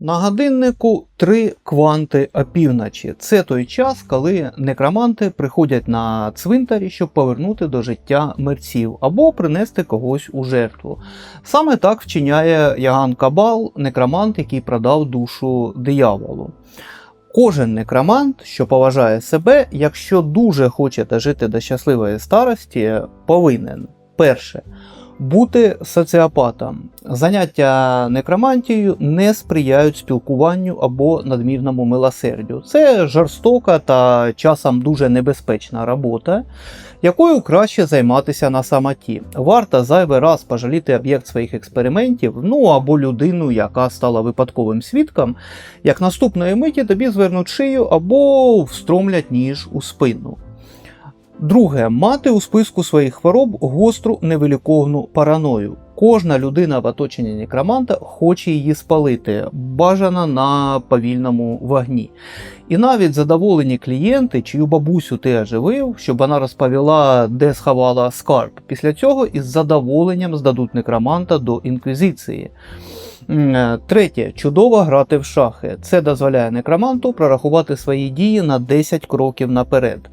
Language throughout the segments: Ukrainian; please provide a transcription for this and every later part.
На годиннику три кванти опівночі. Це той час, коли некроманти приходять на цвинтарі, щоб повернути до життя мерців або принести когось у жертву. Саме так вчиняє Яган Кабал, некромант, який продав душу дияволу. Кожен некромант, що поважає себе, якщо дуже хоче дожити до щасливої старості, повинен перше бути соціопатом. Заняття некромантією не сприяють спілкуванню або надмірному милосердю. Це жорстока та часом дуже небезпечна робота, якою краще займатися на самоті. Варто зайвий раз пожаліти об'єкт своїх експериментів, ну або людину, яка стала випадковим свідком, як наступної миті тобі звернуть шию або встромлять ніж у спину. Друге, мати у списку своїх хвороб гостру невиліковну параною. Кожна людина в оточенні некроманта хоче її спалити, бажано на повільному вогні. І навіть задоволені клієнти, чию бабусю ти оживив, щоб вона розповіла, де сховала скарб. Після цього із задоволенням здадуть некроманта до інквізиції. Третє, чудово грати в шахи. Це дозволяє некроманту прорахувати свої дії на 10 кроків наперед.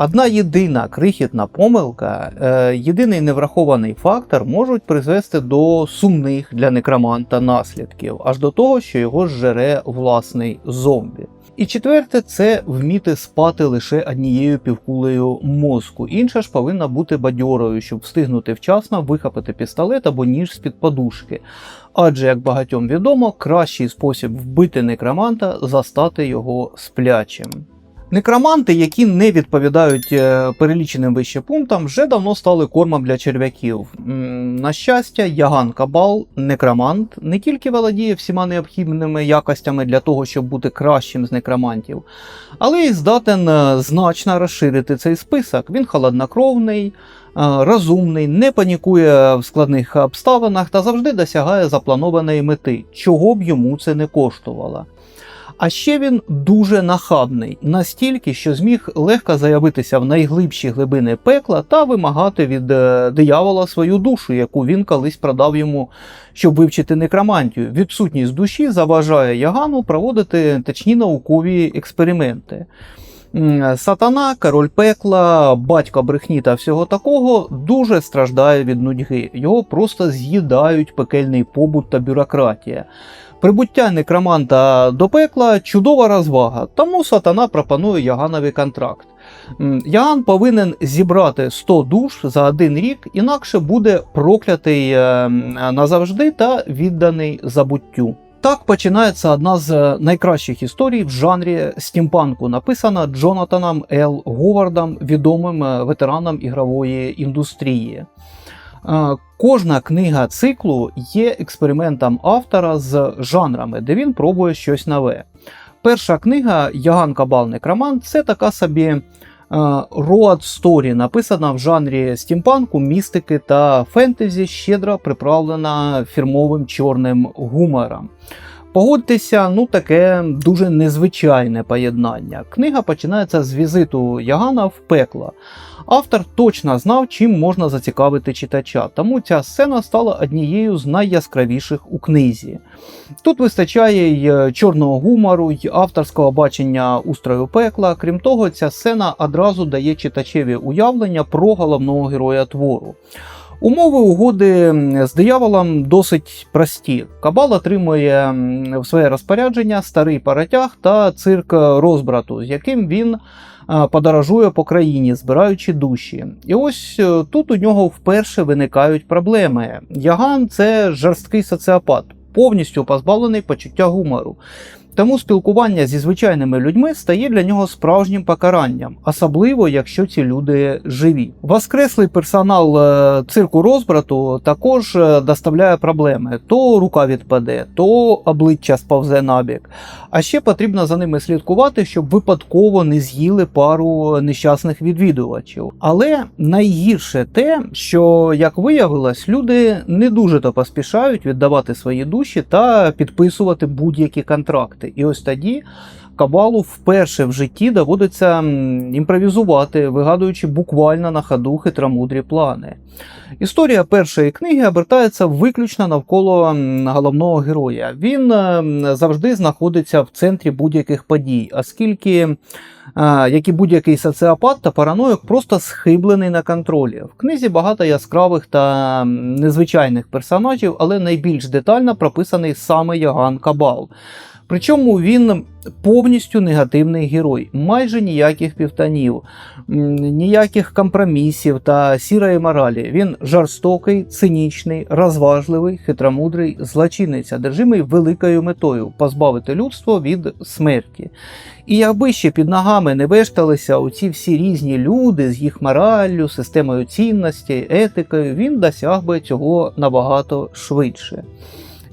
Одна єдина крихітна помилка, е, єдиний неврахований фактор можуть призвести до сумних для некроманта наслідків, аж до того, що його зжере власний зомбі. І четверте, це вміти спати лише однією півкулею мозку. Інша ж повинна бути бадьорою, щоб встигнути вчасно вихопити пістолет або ніж з-під подушки. Адже, як багатьом відомо, кращий спосіб вбити некроманта застати його сплячим. Некроманти, які не відповідають е, переліченим вище пунктам, вже давно стали кормом для черв'яків. На щастя, Яган Кабал, некромант, не тільки володіє всіма необхідними якостями для того, щоб бути кращим з некромантів, але й здатен е, значно розширити цей список. Він холоднокровний, е, розумний, не панікує в складних обставинах та завжди досягає запланованої мети, чого б йому це не коштувало. А ще він дуже нахабний, настільки, що зміг легко заявитися в найглибші глибини пекла та вимагати від е, диявола свою душу, яку він колись продав йому, щоб вивчити некромантію. Відсутність душі заважає Ягану проводити точні наукові експерименти. Сатана, король пекла, батько брехні та всього такого дуже страждає від нудьги. Його просто з'їдають пекельний побут та бюрократія. Прибуття некроманта до пекла чудова розвага, тому сатана пропонує Яганові контракт. Яган повинен зібрати 100 душ за один рік, інакше буде проклятий е, назавжди та відданий забуттю. Так починається одна з найкращих історій в жанрі стімпанку, написана Джонатаном Л. Говардом, відомим е, ветераном ігрової індустрії. Е, Кожна книга циклу є експериментом автора з жанрами, де він пробує щось нове. Перша книга Яган Кабал Некроман це така собі роад сторі, написана в жанрі стімпанку, містики та фентезі, щедро приправлена фірмовим чорним гумором. Погодьтеся, ну таке дуже незвичайне поєднання. Книга починається з візиту Ягана в пекло. Автор точно знав, чим можна зацікавити читача, тому ця сцена стала однією з найяскравіших у книзі. Тут вистачає й е, чорного гумору, й авторського бачення устрою пекла. Крім того, ця сцена одразу дає читачеві уявлення про головного героя твору. Умови угоди з дияволом досить прості. Кабал отримує в своє розпорядження старий паратяг та цирк розбрату, з яким він подорожує по країні, збираючи душі. І ось е, тут у нього вперше виникають проблеми. Яган це жорсткий соціопат, повністю позбавлений почуття гумору. Тому спілкування зі звичайними людьми стає для нього справжнім покаранням, особливо якщо ці люди живі. Воскреслий персонал е, цирку розбрату також е, доставляє проблеми: то рука відпаде, то обличчя сповзе набік. А ще потрібно за ними слідкувати, щоб випадково не з'їли пару нещасних відвідувачів. Але найгірше те, що як виявилось, люди не дуже то поспішають віддавати свої душі та підписувати будь-які контракти. І ось тоді Кабалу вперше в житті доводиться імпровізувати, вигадуючи буквально на ходу хитромудрі плани. Історія першої книги обертається виключно навколо головного героя. Він е, завжди знаходиться в центрі будь-яких подій, оскільки, е, як і будь-який соціопат та параноїк, просто схиблений на контролі. В книзі багато яскравих та незвичайних персонажів, але найбільш детально прописаний саме Яган Кабал. Причому він повністю негативний герой, майже ніяких півтонів, м, ніяких компромісів та сірої моралі. Він жорстокий, цинічний, розважливий, хитромудрий, злочинець, одержимий великою метою позбавити людство від смерті. І якби ще під ногами не вешталися оці всі різні люди з їх мораллю, системою цінностей, етикою, він досяг би цього набагато швидше.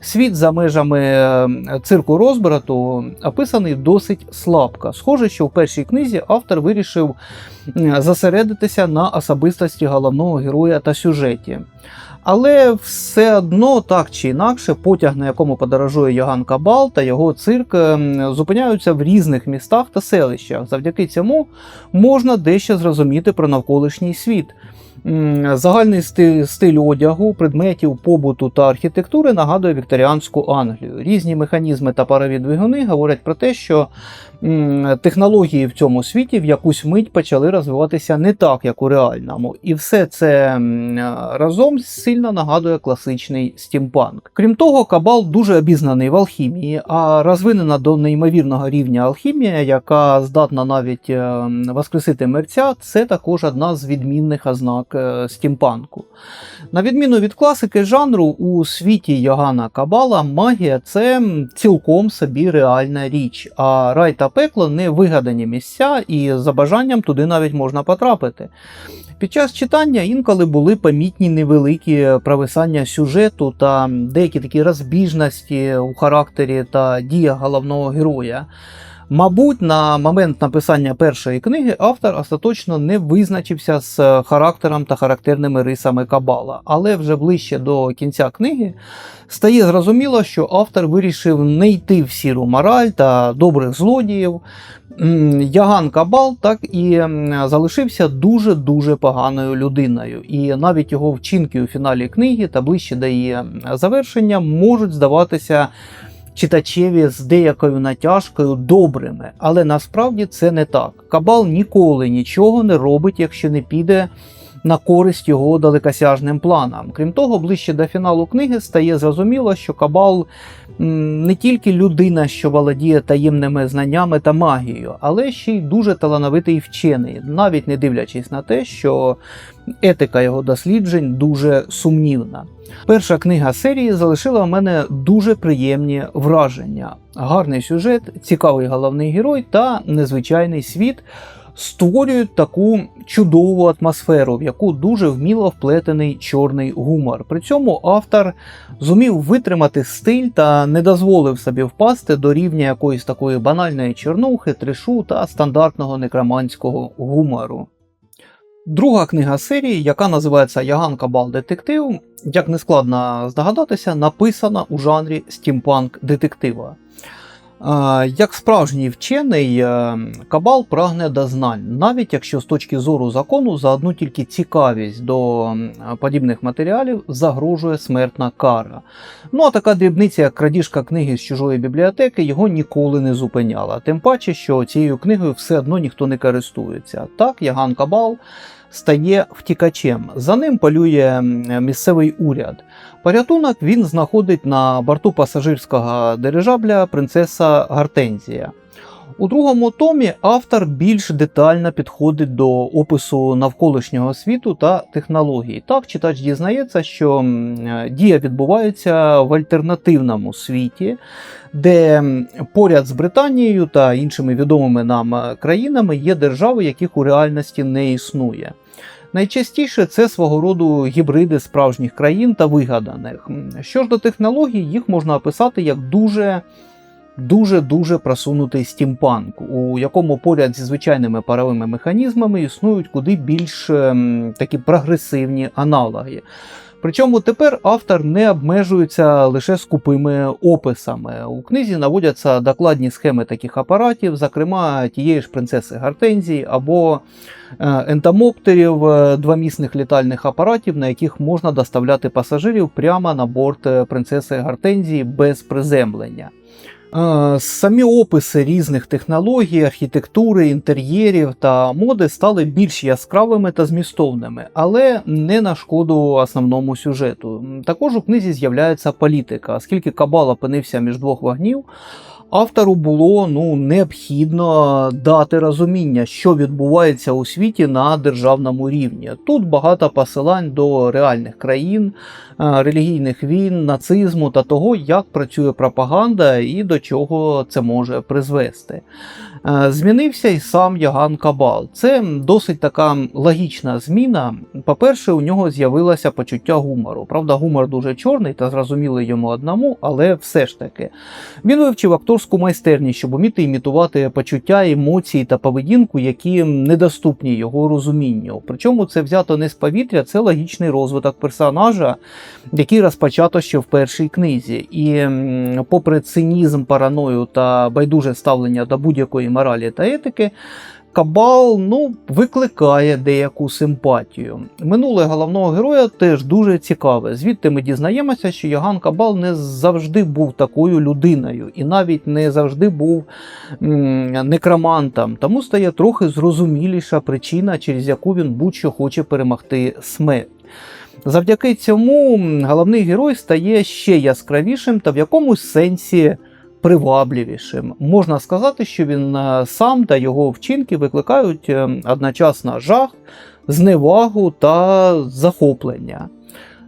Світ за межами е, цирку розбрату описаний досить слабко. Схоже, що в першій книзі автор вирішив зосередитися на особистості головного героя та сюжеті. Але все одно, так чи інакше, потяг, на якому подорожує Яган Кабал та його цирк, ем, зупиняються в різних містах та селищах. Завдяки цьому можна дещо зрозуміти про навколишній світ. Загальний стиль, одягу, предметів побуту та архітектури нагадує вікторіанську Англію. Різні механізми та парові двигуни говорять про те, що технології в цьому світі в якусь мить почали розвиватися не так, як у реальному. І все це разом сильно нагадує класичний стімпанк. Крім того, Кабал дуже обізнаний в алхімії, а розвинена до неймовірного рівня алхімія, яка здатна навіть е, воскресити мерця, це також одна з відмінних ознак е, стімпанку. На відміну від класики жанру, у світі Йогана Кабала магія це цілком собі реальна річ, а рай та пекло не вигадані місця, і за бажанням туди навіть можна потрапити. Під час читання інколи були помітні невеликі провисання сюжету та деякі такі розбіжності у характері та діях головного героя. Мабуть, на момент написання першої книги автор остаточно не визначився з характером та характерними рисами Кабала, але вже ближче до кінця книги стає зрозуміло, що автор вирішив не йти в сіру мораль та добрих злодіїв. Яган Кабал так і залишився дуже-дуже поганою людиною, і навіть його вчинки у фіналі книги та ближче до її завершення можуть здаватися читачеві з деякою натяжкою добрими, але насправді це не так. Кабал ніколи нічого не робить, якщо не піде на користь його далекосяжним планам. Крім того, ближче до фіналу книги стає зрозуміло, що Кабал не тільки людина, що володіє таємними знаннями та магією, але ще й дуже талановитий вчений, навіть не дивлячись на те, що етика його досліджень дуже сумнівна. Перша книга серії залишила в мене дуже приємні враження. Гарний сюжет, цікавий головний герой та незвичайний світ створюють таку чудову атмосферу, в яку дуже вміло вплетений чорний гумор. При цьому автор зумів витримати стиль та не дозволив собі впасти до рівня якоїсь такої банальної чорнухи, тришу та стандартного некроманського гумору. Друга книга серії, яка називається Яган Кабал Детектив, як не складно здогадатися, написана у жанрі стімпанк детектива. Як справжній вчений, е, Кабал прагне до знань, навіть якщо з точки зору закону за одну тільки цікавість до подібних матеріалів загрожує смертна кара. Ну а така дрібниця, як крадіжка книги з чужої бібліотеки, його ніколи не зупиняла. Тим паче, що цією книгою все одно ніхто не користується. Так, Яган Кабал стає втікачем. За ним полює місцевий уряд. Порятунок він знаходить на борту пасажирського дирижабля принцеса Гартензія. У другому томі автор більш детально підходить до опису навколишнього світу та технологій. Так, читач дізнається, що дія відбувається в альтернативному світі, де поряд з Британією та іншими відомими нам е, країнами є держави, яких у реальності не існує. Найчастіше це свого роду гібриди справжніх країн та вигаданих. Що ж до технологій, їх можна описати як дуже дуже-дуже просунутий стімпанк, у якому поряд зі звичайними паровими механізмами існують куди більш ем, такі прогресивні аналоги. Причому тепер автор не обмежується лише скупими описами. У книзі наводяться докладні схеми таких апаратів, зокрема тієї ж принцеси Гартензії або е, ентамоптерів, е, двомісних літальних апаратів, на яких можна доставляти пасажирів прямо на борт е, принцеси Гартензії без приземлення. Самі описи різних технологій, архітектури, інтер'єрів та моди стали більш яскравими та змістовними, але не на шкоду основному сюжету. Також у книзі з'являється політика, оскільки Кабал опинився між двох вогнів. Автору було ну необхідно дати розуміння, що відбувається у світі на державному рівні. Тут багато посилань до реальних країн, е, релігійних війн, нацизму та того, як працює пропаганда і до чого це може призвести. Е, Змінився і сам Яган Кабал. Це досить така логічна зміна. По-перше, у нього з'явилося почуття гумору. Правда, гумор дуже чорний та зрозумілий йому одному, але все ж таки. Він вивчив акторську майстерність, щоб уміти імітувати почуття, емоції та поведінку, які недоступні його розумінню. Причому це взято не з повітря, це логічний розвиток персонажа, який розпочато ще в першій книзі. І попри цинізм, параною та байдуже ставлення до будь-якої моралі та етики. Кабал ну, викликає деяку симпатію. Минуле головного героя теж дуже цікаве. Звідти ми дізнаємося, що Йоган Кабал не завжди був такою людиною і навіть не завжди був некромантом. Тому стає трохи зрозуміліша причина, через яку він будь-що хоче перемогти смерть. Завдяки цьому головний герой стає ще яскравішим та в якомусь сенсі привабливішим. Можна сказати, що він е, сам та його вчинки викликають е, одночасно жах, зневагу та захоплення.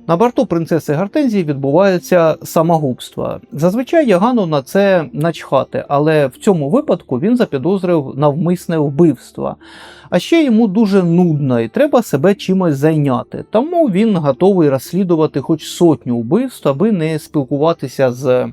На борту принцеси Гартензії відбувається самогубство. Зазвичай Ягану на це начхати, але в цьому випадку він запідозрив навмисне вбивство. А ще йому дуже нудно і треба себе чимось зайняти. Тому він готовий розслідувати хоч сотню вбивств, аби не спілкуватися з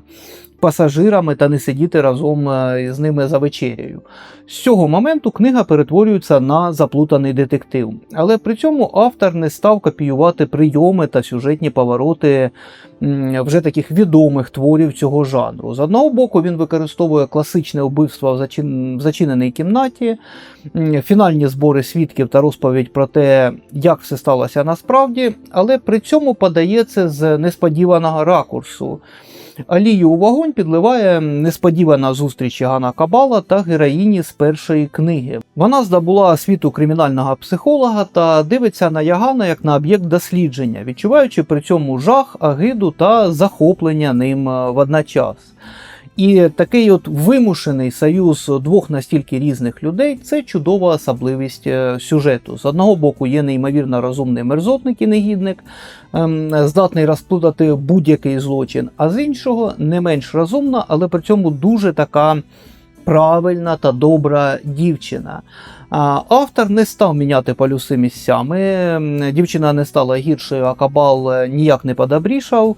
пасажирами та не сидіти разом е, з ними за вечерею. З цього моменту книга перетворюється на заплутаний детектив, але при цьому автор не став копіювати прийоми та сюжетні повороти вже таких відомих творів цього жанру. З одного боку, він використовує класичне вбивство в зачин- в зачиненій кімнаті, фінальні збори свідків та розповідь про те, як все сталося насправді, але при цьому подає це з несподіваного ракурсу. Алію у вогонь підливає несподівана зустріч Ягана Кабала та героїні з першої книги. Вона здобула освіту кримінального психолога та дивиться на Ягана як на об'єкт дослідження, відчуваючи при цьому жах, агиду та захоплення ним е, водночас. І такий от вимушений союз двох настільки різних людей це чудова особливість е, сюжету. З одного боку, є неймовірно розумний мерзотник і негідник, ем, здатний розплутати будь-який злочин, а з іншого не менш розумна, але при цьому дуже така правильна та добра дівчина. Автор не став міняти полюси місцями. Дівчина не стала гіршою, а кабал е, ніяк не подобрішав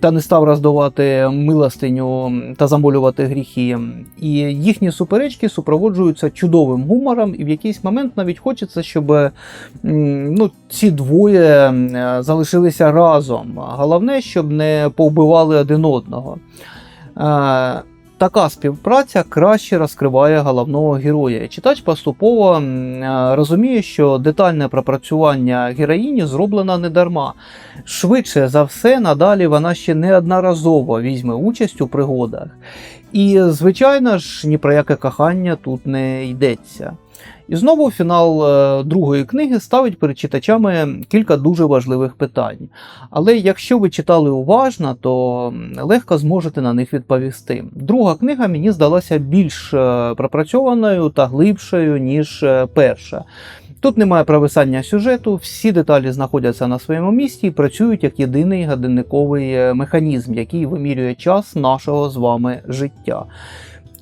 та не став роздавати милостиню та замолювати гріхи. І їхні суперечки супроводжуються чудовим гумором, і в якийсь момент навіть хочеться, щоб ну, ці двоє е, залишилися разом. Головне, щоб не повбивали один одного. Така співпраця краще розкриває головного героя. Читач поступово е, розуміє, що детальне пропрацювання героїні зроблено не дарма. Швидше за все, надалі вона ще неодноразово візьме участь у пригодах. І, звичайно ж, ні про яке кохання тут не йдеться. І знову фінал е, другої книги ставить перед читачами кілька дуже важливих питань. Але якщо ви читали уважно, то легко зможете на них відповісти. Друга книга мені здалася більш е, пропрацьованою та глибшою, ніж е, перша. Тут немає провисання сюжету, всі деталі знаходяться на своєму місці і працюють як єдиний годинниковий механізм, який вимірює час нашого з вами життя.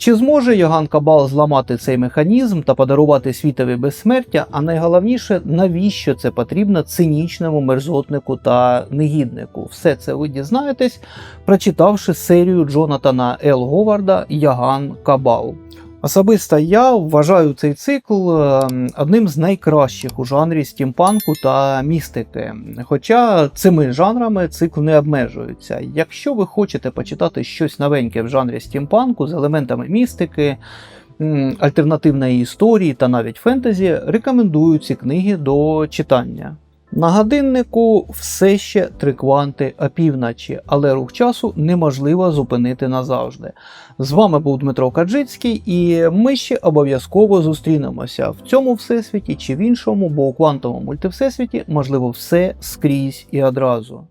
Чи зможе Йоган Кабал зламати цей механізм та подарувати світові безсмертя? А найголовніше, навіщо це потрібно цинічному мерзотнику та негіднику? Все це ви дізнаєтесь, прочитавши серію Джонатана Ел Говарда Яган Кабал. Особисто я вважаю цей цикл е, одним з найкращих у жанрі стімпанку та містики. Хоча цими жанрами цикл не обмежується. Якщо ви хочете почитати щось новеньке в жанрі стімпанку з елементами містики, альтернативної історії та навіть фентезі, рекомендую ці книги до читання. На годиннику все ще три кванти опівночі, але рух часу неможливо зупинити назавжди. З вами був Дмитро Каджицький, і ми ще обов'язково зустрінемося в цьому всесвіті чи в іншому, бо у квантовому мультивсесвіті можливо все скрізь і одразу.